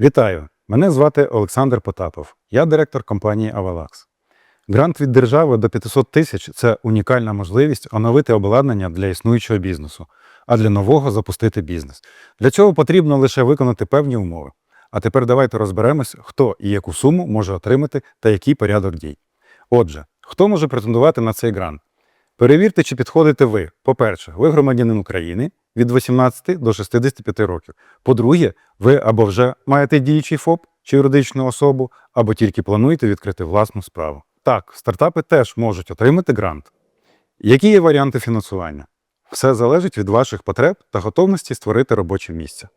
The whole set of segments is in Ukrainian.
Вітаю! Мене звати Олександр Потапов. Я директор компанії Авалакс. Грант від держави до 500 тисяч це унікальна можливість оновити обладнання для існуючого бізнесу, а для нового запустити бізнес. Для цього потрібно лише виконати певні умови. А тепер давайте розберемось, хто і яку суму може отримати та який порядок дій. Отже, хто може претендувати на цей грант? Перевірте, чи підходите ви. По-перше, ви громадянин України від 18 до 65 років. По-друге, ви або вже маєте діючий ФОП чи юридичну особу, або тільки плануєте відкрити власну справу. Так, стартапи теж можуть отримати грант. Які є варіанти фінансування? Все залежить від ваших потреб та готовності створити робоче місце.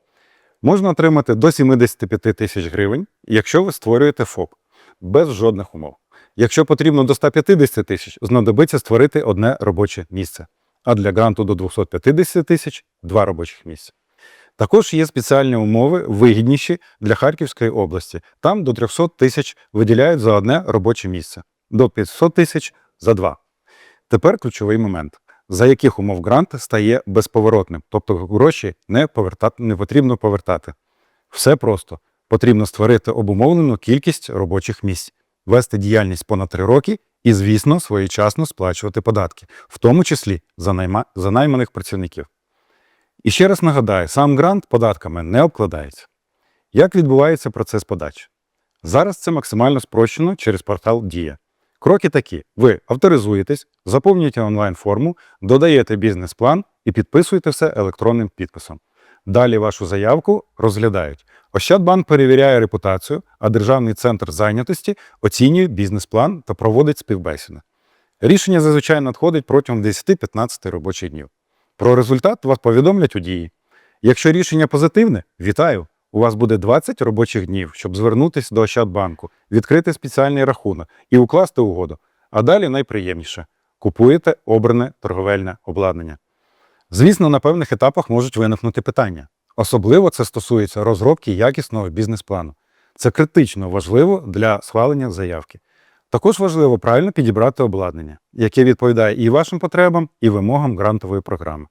Можна отримати до 75 тисяч гривень, якщо ви створюєте ФОП без жодних умов. Якщо потрібно до 150 тисяч, знадобиться створити одне робоче місце. А для гранту до 250 тисяч два робочих місця. Також є спеціальні умови, вигідніші для Харківської області. Там до 300 тисяч виділяють за одне робоче місце, до 500 тисяч за два. Тепер ключовий момент. За яких умов грант стає безповоротним, тобто гроші не, повертати, не потрібно повертати. Все просто. Потрібно створити обумовлену кількість робочих місць, вести діяльність понад 3 роки і, звісно, своєчасно сплачувати податки, в тому числі за, найма... за найманих працівників. І ще раз нагадаю, сам грант податками не обкладається. Як відбувається процес подачі? Зараз це максимально спрощено через портал Дія. Кроки такі: ви авторизуєтесь, заповнюєте онлайн-форму, додаєте бізнес-план і підписуєте все електронним підписом. Далі вашу заявку розглядають. Ощадбанк перевіряє репутацію, а Державний центр зайнятості оцінює бізнес-план та проводить співбесіди. Рішення зазвичай надходить протягом 10-15 робочих днів. Про результат вас повідомлять у дії. Якщо рішення позитивне, вітаю! У вас буде 20 робочих днів, щоб звернутися до Ощадбанку, відкрити спеціальний рахунок і укласти угоду. А далі найприємніше купуєте обране торговельне обладнання. Звісно, на певних етапах можуть виникнути питання. Особливо це стосується розробки якісного бізнес-плану. Це критично важливо для схвалення заявки. Також важливо правильно підібрати обладнання, яке відповідає і вашим потребам, і вимогам грантової програми.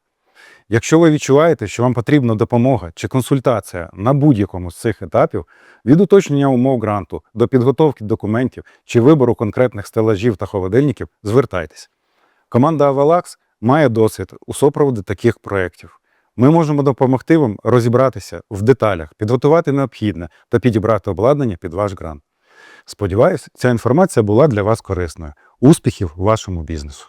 Якщо ви відчуваєте, що вам потрібна допомога чи консультація на будь-якому з цих етапів, від уточнення умов гранту до підготовки документів чи вибору конкретних стелажів та холодильників, звертайтесь. Команда Avalax має досвід у супроводі таких проєктів. Ми можемо допомогти вам розібратися в деталях, підготувати необхідне та підібрати обладнання під ваш грант. Сподіваюсь, ця інформація була для вас корисною. Успіхів вашому бізнесу!